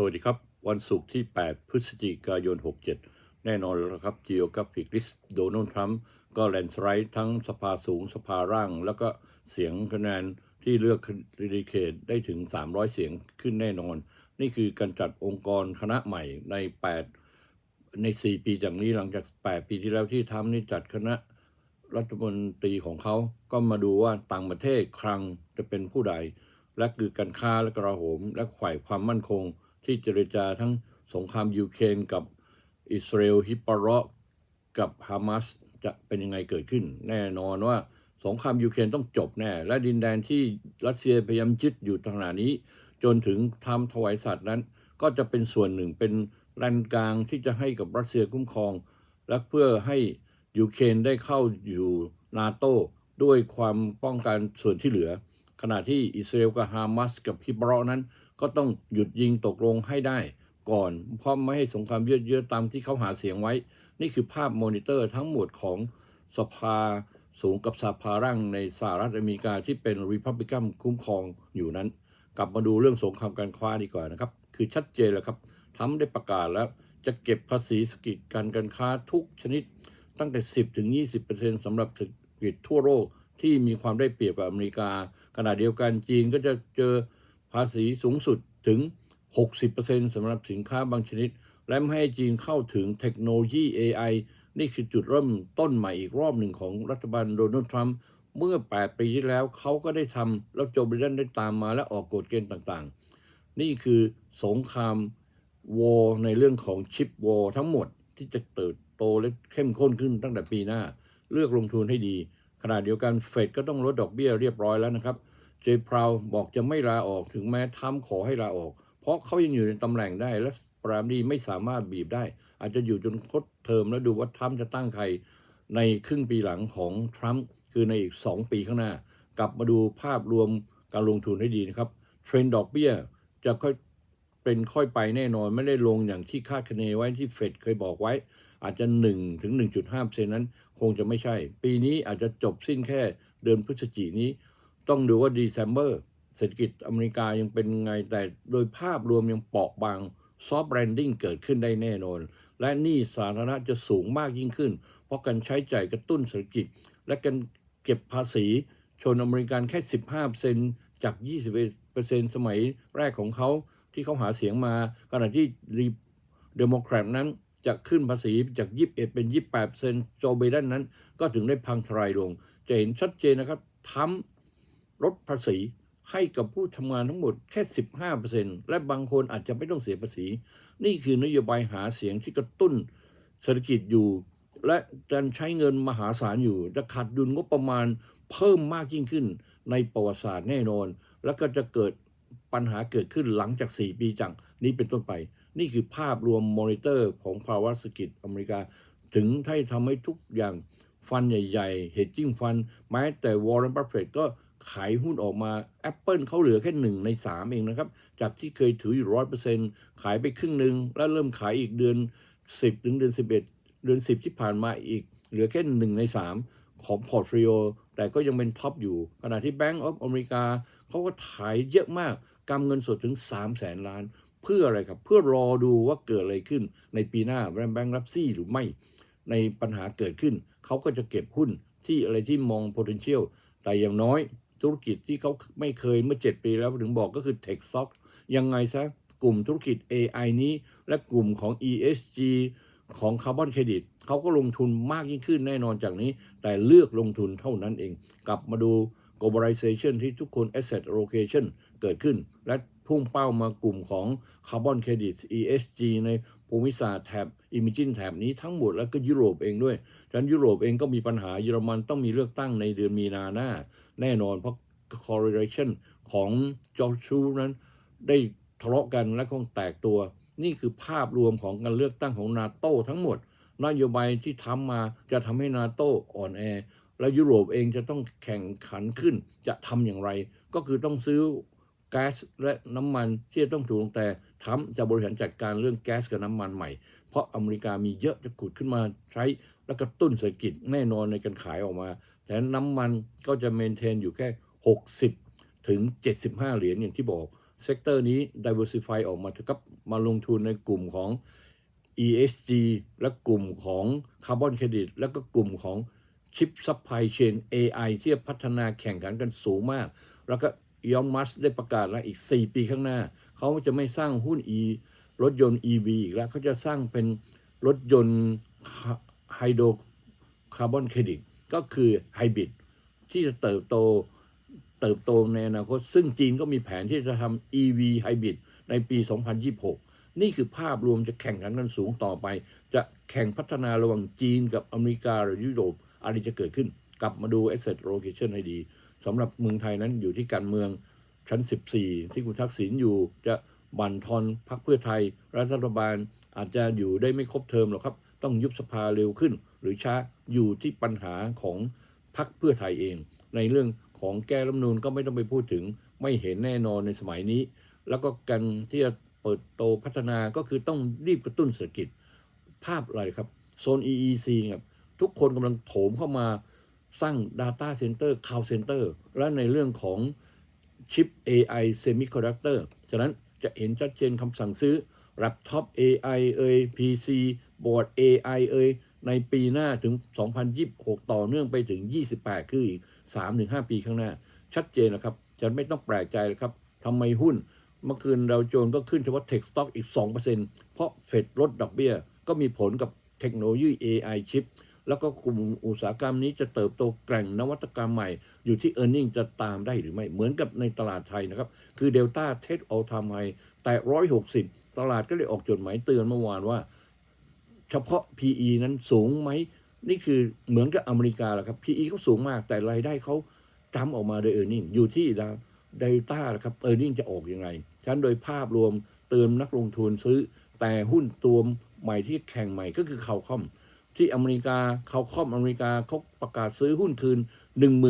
สวัสดีครับ วันศุกร์ที่ 8 พฤศจิกายน 67 แน่นอนแล้วครับ Geographic List โดนัลด์ทรัมป์ก็แลนด์สไลด์ทั้งสภาสูงสภาร่าง แล้วก็เสียงคะแนนที่เลือกริดิเคตได้ถึง 300 เสียงขึ้นแน่นอน นี่คือการจัดองค์กรคณะใหม่ใน 8 ใน 4 ปีจากนี้หลังจาก 8 ปีที่แล้วที่ทำนี่จัดคณะรัฐมนตรีของเขาก็มาดูว่าต่างประเทศคลังจะเป็นผู้ใด และคือการค้าและกระโหม และฝ่ายความมั่นคง ที่เจรจาทั้งสงครามยูเครนกับอิสราเอลฮิปปาระกับฮามาสจะเป็นยังไงเกิดขึ้น แน่นอนว่าสงครามยูเครนต้องจบแน่ และดินแดนที่รัสเซียพยายามยึดอยู่ขณะนี้ จนถึงทำถวายสัตว์นั้น ก็จะเป็นส่วนหนึ่งเป็นแลนกลางที่จะให้กับรัสเซียคุ้มครอง และเพื่อให้ยูเครนได้เข้าอยู่นาโต้ด้วยความป้องกันส่วนที่เหลือ ขณะที่อิสราเอลกับฮามาสกับฮิบรอนั้น ก็ต้องหยุดยิงตกลงให้ได้ก่อน เพราะไม่ให้สงครามยืดเยืดๆตามที่เขาหาเสียงไว้ นี่คือภาพมอนิเตอร์ทั้งหมดของสภาสูงกับสภาร่างในสหรัฐอเมริกาที่เป็นริพับลิกันคุ้มครองอยู่นั้น กลับมาดูเรื่องสงครามการค้าดีกว่านะครับ คือชัดเจนแล้วครับทำได้ประกาศแล้วจะเก็บภาษีสกิจการการค้าทุกชนิด ตั้งแต่ 10ถึง20%สำหรับเศรษฐกิจทั่วโลกที่มีความได้เปรียบกับอเมริกา ขณะเดียวกันจีนก็จะเจอภาษีสูงสุดถึง 60%สำหรับสินค้าบางชนิด และไม่ให้จีนเข้าถึงเทคโนโลยี AI นี่คือจุดเริ่มต้นใหม่อีกรอบหนึ่งของรัฐบาลโดนัลด์ทรัมป์เมื่อ 8 ปีที่แล้วเขาก็ได้ทำแล้วโจไบเดนได้ตามมาและออกกฎเกณฑ์ต่างๆ นี่คือสงครามวอในเรื่องของชิปวอทั้งหมดที่จะเติบโตและเข้มข้นขึ้นตั้งแต่ปีหน้า เลือกลงทุนให้ดี ขณะเดียวกันเฟดก็ต้องลดดอกเบี้ยเรียบร้อยแล้วนะครับ เจพราวบอกจะไม่ลาออกถึงแม้ทำขอให้ลาออก เพราะเขายังอยู่ในตำแหน่งได้และปรามดีไม่สามารถบีบได้ อาจจะอยู่จนครบเทอมแล้วดูว่าทรัมป์จะตั้งใครในครึ่งปีหลังของทรัมป์คือในอีก 2 ปีข้างหน้า กลับมาดูภาพรวมการลงทุนให้ดีนะครับเทรนด์ดอกเบี้ยจะค่อยเป็นค่อยไปแน่นอนไม่ได้ลงอย่างที่คาดคะเนไว้ที่เฟดเคยบอกไว้ อาจจะ 1 ถึง 1.5%นั้น คงจะไม่ใช่ ปีนี้อาจจะจบสิ้นแค่เดือนพฤศจิกนี้ ต้องดูว่า December เศรษฐกิจอเมริกายังเป็นไง แต่โดยภาพรวมยังเปราะบางซอฟต์แบรนดิ้งเกิดขึ้นได้แน่นอน และหนี้สาธารณะจะสูงมากยิ่งขึ้น เพราะการใช้จ่ายกระตุ้นเศรษฐกิจ และการเก็บภาษีชนอเมริกันแค่ 15%จาก 21%สมัยแรกของเขาที่เขาหาเสียงมาขณะที่เดโมแครตนั้น จะขึ้นภาษีจาก 21 เป็น 28%โจไบเดนนั้น ก็ถึงได้พังทลายลง จะเห็นชัดเจนนะครับทำลดภาษีให้กับผู้ทำงานทั้งหมดแค่ 15%และบางคนอาจจะไม่ต้องเสียภาษี นี่คือนโยบายหาเสียงที่กระตุ้นเศรษฐกิจอยู่ และการใช้เงินมหาศาลอยู่ จะขาดดุลงบประมาณเพิ่มมากยิ่งขึ้นในประวัติศาสตร์แน่นอน แล้วก็จะเกิดปัญหาเกิดขึ้นหลังจาก 4 ปีจากนี้เป็นต้นไป นี่คือภาพรวมมอนิเตอร์ของภาวะเศรษฐกิจอเมริกา ถึงให้ทำให้ทุกอย่างฟันใหญ่ๆเฮดจิ้งฟันแม้แต่วอร์เรนบัฟเฟตก็ขายหุ้นออกมา Apple เขาเหลือแค่หนึ่งใน 3 เองนะครับ จากที่เคยถืออยู่ร้อยเปอร์เซ็นต์ขายไปครึ่งหนึ่งแล้วเริ่มขายอีกเดือน 10 ถึงเดือน 11 เดือน 10 ที่ผ่านมาอีก เหลือแค่หนึ่งใน 3 ของพอร์ตฟิโอแต่ก็ยังเป็นท็อปอยู่ ขณะที่ Bank of America เขาก็ขายเยอะมากกำเงินสดถึง 3 0 0แสนล้าน เพื่ออะไรครับ เพื่อรอดูว่าเกิดอะไรขึ้น ในปีหน้าแบงค์รับซี่หรือไม่ ในปัญหาเกิดขึ้น เขาก็จะเก็บหุ้นที่อะไรที่มอง potential แต่อย่างน้อยธุรกิจที่เขาไม่เคยเมื่อ 7 ปีแล้วถึงบอกก็คือ Tech Stock ยังไงซะกลุ่มธุรกิจ AI นี้ และกลุ่มของ ESG ของคาร์บอนเครดิตเขาก็ลงทุนมากยิ่งขึ้นแน่นอนจากนี้ แต่เลือกลงทุนเท่านั้นเอง กลับมาดู globalization ที่ทุกคน asset allocation เกิดขึ้น และ พุ่งเป้ามากลุ่มของคาร์บอนเครดิต ESG ในภูมิศาสตร์แถบอิมิจินแถบนี้ทั้งหมดแล้วก็ยุโรปเองด้วยฉะนั้นยุโรปเองก็มีปัญหาเยอรมันต้องมีเลือกตั้งในเดือนมีนาหน้า แน่นอนเพราะ correlation ของจอร์ชูนั้น ได้ทะเลาะกันและคงแตกตัว นี่คือภาพรวมของการเลือกตั้งของนาโต้ทั้งหมด นโยบายที่ทำมาจะทำให้นาโต้อ่อนแอ และยุโรปเองจะต้องแข่งขันขึ้นจะทำอย่างไร ก็คือต้องซื้อ ก๊สและน้ำมันที่จะต้องถูกลงแต่ทำจะบริหารจัดการเรื่องแก๊สกับน้ำมันใหม่ เพราะอเมริกามีเยอะจะขุดขึ้นมาใช้แล้วก็ตุ้นเศรษฐกิจแน่นอนในการขายออกมา แต่น้ำมันก็จะเมนเทนอยู่แค่ 60 ถึง 75 เหรียญอย่างที่บอก เซกเตอร์นี้ diversify ออกมาเถอะครับมาลงทุนในกลุ่มของ ESG และกลุ่มของคาร์บอนเครดิตแล้วก็กลุ่มของชิปซัพพลายเชน AI ที่จะพัฒนาแข่งขันกันสูงมาก แล้วก็ ยองมัสได้ประกาศแล้วอีก 4 ปีข้างหน้า เขาจะไม่สร้างหุ้น E รถยนต์ EV อีกแล้วเขาจะสร้างเป็นรถยนต์ไฮโดรคาร์บอนเครดิตก็คือไฮบริดที่จะเติบโตเติบโตในอนาคต ซึ่งจีนก็มีแผนที่จะทำ EV ไฮบริดในปี 2026 นี่คือภาพรวมจะแข่งขันกันสูงต่อไป จะแข่งพัฒนาระหว่างจีนกับอเมริกาหรือยุโรปอะไรจะเกิดขึ้น กลับมาดู asset Location ให้ดี สำหรับเมืองไทยนั้นอยู่ที่การเมืองชั้น 14 ที่คุณทักษิณอยู่จะบั่นทอนพรรคเพื่อไทย รัฐบาลอาจจะอยู่ได้ไม่ครบเทอมหรอกครับ ต้องยุบสภาเร็วขึ้น หรือช้าอยู่ที่ปัญหาของพรรคเพื่อไทยเอง ในเรื่องของแก้รัฐมนูนก็ไม่ต้องไปพูดถึงไม่เห็นแน่นอนในสมัยนี้ แล้วก็การที่จะเปิดโตพัฒนาก็คือต้องรีบกระตุ้นเศรษฐกิจภาพอะไรครับ โซน EEC เนี่ยทุกคนกำลังโถมเข้ามา สร้าง Data Center Cloud Center และในเรื่องของชิป AI Semiconductor ฉะนั้นจะเห็นชัดเจนคำสั่งซื้อ Laptop AI เอ่ย PC บอร์ด AI เอ่ยในปีหน้าถึง 2026 ต่อเนื่องไปถึง 28 คืออีก 3-5 ปีข้างหน้า ชัดเจนนะครับจะไม่ต้องแปลกใจเลยครับทำไมหุ้น เมื่อคืนดาวโจนส์ก็ขึ้นเฉพาะ Tech Stock อีก 2%เพราะเฟดลดดอกเบี้ย ก็มีผลกับเทคโนโลยี AI ชิป แล้วก็กลุ่มอุตสาหกรรมนี้จะเติบโตแกร่งนวัตกรรมใหม่ อยู่ที่ e a r n i n g จะตามได้หรือไม่ เหมือนกับในตลาดไทยนะครับ คือเดลต้าเทสออลทามไฮแต่160ตลาดก็เลยออกจดหมายเตือนเมื่อวานว่า เฉพาะ PE นั้นสูงไหม นี่คือเหมือนกับอเมริกาแหละครับ PE เขาสูงมากแต่รายได้เขาจำออกมาโดย e a r n i n g อยู่ที่เดลต้าครับ e a r n i n g จะออกยังไงฉันโดยภาพรวมเติมนักลงทุนซื้อ แต่หุ้นตัวใหม่ที่แข่งใหม่ก็คือเขาคอม ที่อเมริกาเขาคอมอเมริกาเขาประกาศซื้อหุ้นคืน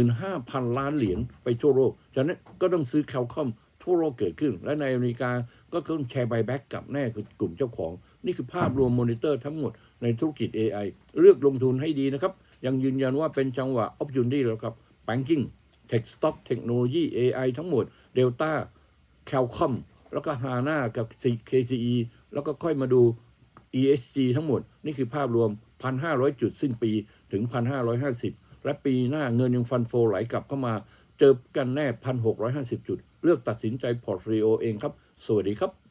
15,000 ล้านเหรียญไปทั่วโลกฉะนั้นก็ต้องซื้อแคลคอมทั่วโลกเกิดขึ้น และในอเมริกาก็ต้องแชร์ไบแบ็กกับแน่คือกลุ่มเจ้าของ นี่คือภาพรวมมอนิเตอร์ทั้งหมดในธุรกิจ AI เลือกลงทุนให้ดีนะครับ ยังยืนยันว่าเป็นจังหวะ opportunity แล้วครับ banking tech stock เทคโนโลยี AI ทั้งหมด Delta แคลคอมแล้วก็ฮาน่ากับ KCE แล้วก็ค่อยมาดู ESG ทั้งหมด นี่คือภาพรวม 1,500 จุดสิ้นปีถึง 1,550 และปีหน้าเงินยังฟันโฟไหลกลับเข้ามา เจอกันแน่ 1,650 จุด เลือกตัดสินใจพอร์ตโฟลิโอเองครับ สวัสดีครับ